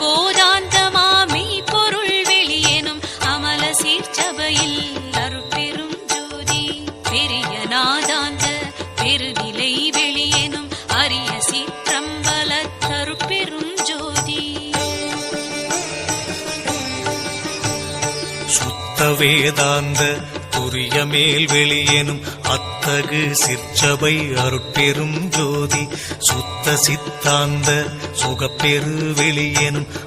விமல பொருள் வெளியேனும் அமல சீர்ச்சபையில் அருட்பெரும் ஜோதி. பெரிய நாதாந்த பெருநிலை வெளியேனும் அரிய சீற்றம்பல தருப்பெரும் ஜோதி. சுத்த வேதாந்த துரிய மேல் வெளியெனும் அத்தகு சிற்சபை அருட்பெரும் ஜோதி சுத்த சித்தாந்த சுகப்பெரு வெளியெனும்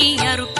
சிற்சபை அருட்பெரும்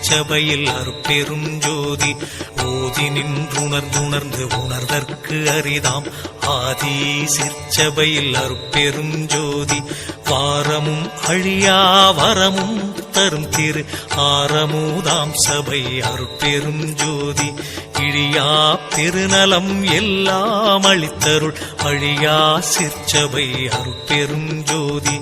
சிற்சபையில் அற்பெரும் ஜோதி. ஓதி நின்றுணர்ந்துணர்ந்து உணர்தற்கு அரிதாம். ஆதி சிற்சபையில் அற்பெரும் ஜோதி. வாரமும் அழியா வரமும் தரும் திரு. ஆரமுதாம் சபை அருட்பெரும் ஜோதி. இழியா பெருநலம் எல்லாம் அளித்தருள். அழியா சிற்சபை அருட்பெரும் ஜோதி.